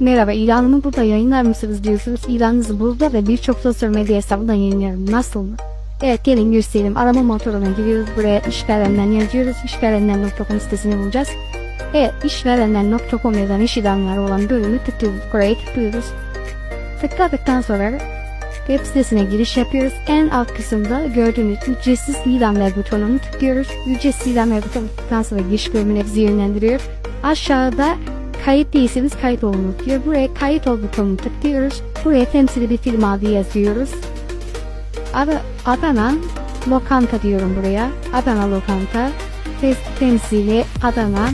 Merhaba ilanımı burada yayınlar mısınız diyorsunuz. İlanınızı burada ve birçok sosyal medya hesabından yayınlıyorum. Nasıl mı? Evet gelin göstereyim. Arama motoruna giriyoruz. Buraya işverenden yazıyoruz. İşverenler.com sitesini bulacağız. Evet işverenler.com yazan iş ilanları olan bölümü tıklıyoruz. Buraya tıklıyoruz. Tıkladıktan sonra web sitesine giriş yapıyoruz. En alt kısımda gördüğünüz ücretsiz ilan ver butonunu tıklıyoruz. Ücretsiz ilan ver butonunu tıktıktan sonra giriş bölümüne bizi yönlendiriyor. Aşağıda kayıt değilseniz kayıt olun diyor. Buraya kayıt ol butonunu tıklıyoruz. Buraya temsili bir firma adı yazıyoruz. Ad- Adana Lokanta diyorum buraya. Adana Lokanta. Tem- Temsili Adana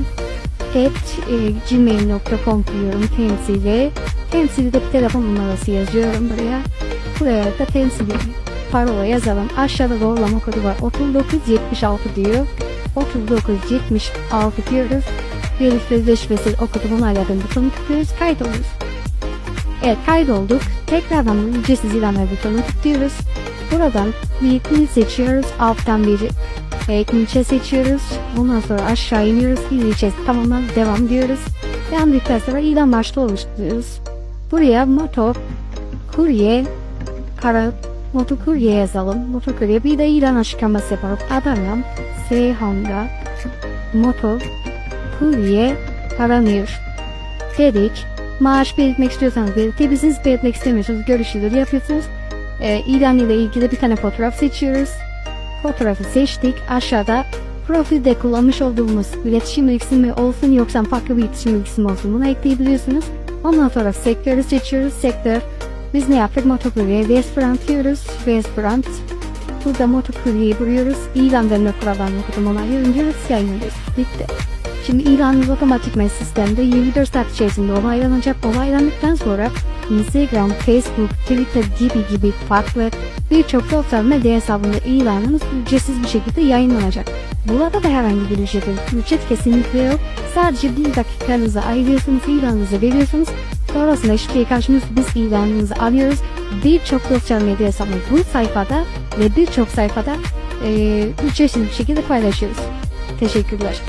at e, gmail.com diyorum temsili. Temsili de telefon numarası yazıyorum buraya. Buraya da temsili parola yazalım. Aşağıda doğrulama kodu var. 3976 diyor. 3976 diyoruz. Veri sözleşmesi okudum onayladım butonu tıklıyoruz. Kayıt oluyoruz. Evet kaydolduk. Tekrardan ücretsiz ilanlar butonuna tıklıyoruz. Buradan il seçiyoruz. Alttan bir e, ilçe seçiyoruz. Ondan sonra aşağı iniyoruz. İl ilçesi tamamen devam diyoruz. Devam dedikten sonra ilan başlığı oluşturuyoruz. Buraya moto, kurye, kara, motokurye yazalım. Motokurye bir de ilan açıklaması yapalım. Adana, Seyhan'da, moto, kurye, aranıyor. Dedik. Maaş belirtmek istiyorsanız belirtebilirsiniz. Belirtmek istemiyorsanız görüşleri yapıyorsunuz. Ee, ilan ile ilgili bir tane fotoğraf seçiyoruz. Fotoğrafı seçtik. Aşağıda profilde kullanmış olduğumuz iletişim bilgisi mi olsun yoksa farklı bir iletişim bilgisi mi olsun bunu ekleyebiliyorsunuz. Ondan sonra sektörü seçiyoruz. Sektör biz ne yaptık? Motokurye, Vesprant diyoruz. Vesprant. Burada motokuryeyi vuruyoruz. İlan verme kurallarını okudum ona yayınlıyoruz. Yayınlıyoruz. Bitti. Şimdi ilanınız otomatikman sistemde 24 saat içerisinde onaylanacak. Onaylandıktan sonra Instagram, Facebook, Twitter gibi gibi farklı birçok sosyal medya hesabında ilanınız ücretsiz bir şekilde yayınlanacak. Burada da herhangi bir ücret. Ücret kesinlikle yok. Sadece bir dakikanızı ayırıyorsunuz, ilanınızı veriyorsunuz. Sonrasında hiçbir şey karşımızda biz ilanınızı alıyoruz. Birçok sosyal medya hesabı bu sayfada ve birçok sayfada eee ücretsiz bir şekilde paylaşıyoruz. Teşekkürler.